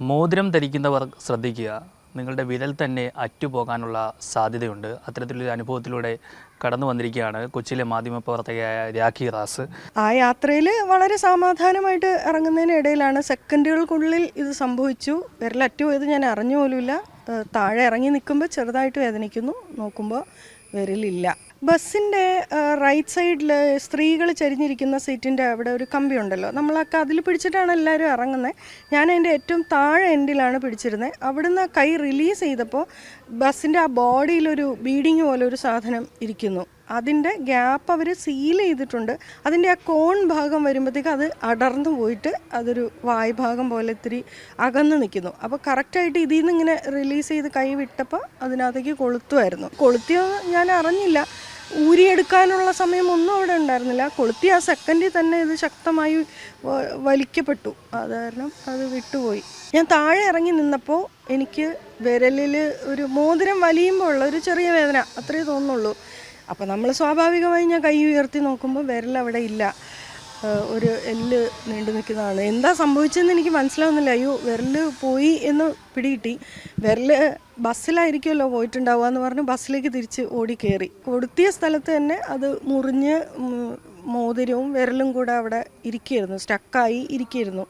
മോതിരം ധരിക്കുന്നവർ ശ്രദ്ധിക്കുക. നിങ്ങളുടെ വിരൽ തന്നെ അറ്റുപോകാനുള്ള സാധ്യതയുണ്ട്. അത്തരത്തിലൊരു അനുഭവത്തിലൂടെ കടന്നു വന്നിരിക്കുകയാണ് കൊച്ചിയിലെ മാധ്യമപ്രവർത്തകയായ രാഖി റാസ്. ആ യാത്രയിൽ വളരെ സമാധാനമായിട്ട് ഇറങ്ങുന്നതിനിടയിലാണ് സെക്കൻഡുകൾക്കുള്ളിൽ ഇത് സംഭവിച്ചു. വിരൽ അറ്റുപോയത് ഞാൻ അറിഞ്ഞു പോലുമില്ല താഴെ ഇറങ്ങി നിൽക്കുമ്പോൾ ചെറുതായിട്ട് വേദനിക്കുന്നു. നോക്കുമ്പോൾ വിരലില്ല. ബസ്സിന്റെ റൈറ്റ് സൈഡിൽ സ്ത്രീകൾ ചരിഞ്ഞിരിക്കുന്ന സീറ്റിന്റെ അവിടെ ഒരു കമ്പി ഉണ്ടല്ലോ നമ്മളൊക്കെ അതിൽ പിടിച്ചിട്ടാണ് എല്ലാവരും ഇറങ്ങുന്നത് ഞാൻ അതിന്റെ ഏറ്റവും താഴെ എൻഡിലാണ് പിടിച്ചിരുന്നത് അവിടുന്ന് കൈ റിലീസ് ചെയ്തപ്പോൾ ബസ്സിന്റെ ആ ബോഡിയിലൊരു ബീഡിങ് പോലെ ഒരു സാധനം ഇരിക്കുന്നു. അതിന്റെ ഗ്യാപ്പ് അവർ സീൽ ചെയ്തിട്ടുണ്ട്. അതിന്റെ ആ കോൺ ഭാഗം വരുമ്പോഴത്തേക്ക് അത് അടർന്നു പോയിട്ട് അതൊരു വായ് ഭാഗം പോലെ ഇത്തിരി അകന്ന് നിൽക്കുന്നു. അപ്പോൾ കറക്റ്റായിട്ട് ഇതിൽ നിന്ന് ഇങ്ങനെ റിലീസ് ചെയ്ത് കൈ വിട്ടപ്പോൾ അതിനകത്തേക്ക് കൊളുത്തുമായിരുന്നു. കൊളുത്തിയോ ഞാൻ അറിഞ്ഞില്ല. ഊരിയെടുക്കാനുള്ള സമയമൊന്നും അവിടെ ഉണ്ടായിരുന്നില്ല. കൊളുത്തി ആ സെക്കൻഡിൽ തന്നെ ഇത് ശക്തമായി വലിക്കപ്പെട്ടു. അത് കാരണം അത് വിട്ടുപോയി. ഞാൻ താഴെ ഇറങ്ങി നിന്നപ്പോൾ എനിക്ക് വിരലിൽ ഒരു മോതിരം വലിയുമ്പോൾ ഉള്ള ഒരു ചെറിയ വേദന അത്രയേ തോന്നുള്ളൂ. അപ്പോൾ നമ്മൾ സ്വാഭാവികമായി ഞാൻ കൈ ഉയർത്തി നോക്കുമ്പോൾ വിരൽ അവിടെ ഇല്ല. ഒരു എല്ല് നീണ്ടു നിൽക്കുന്നതാണ്. എന്താ സംഭവിച്ചതെന്ന് എനിക്ക് മനസ്സിലാവുന്നില്ല. അയ്യോ വിരൽ പോയി എന്ന് പിടികിട്ടി. വിരൽ ബസ്സിലായിരിക്കുമല്ലോ പോയിട്ടുണ്ടാവുക എന്ന് പറഞ്ഞ് ബസ്സിലേക്ക് തിരിച്ച് ഓടി കയറി കൊടുത്തിയ സ്ഥലത്ത് തന്നെ അത് മുറിഞ്ഞ് മോതിരവും വിരലും കൂടെ അവിടെ ഇരിക്കുകയായിരുന്നു. സ്റ്റക്കായി ഇരിക്കുകയായിരുന്നു.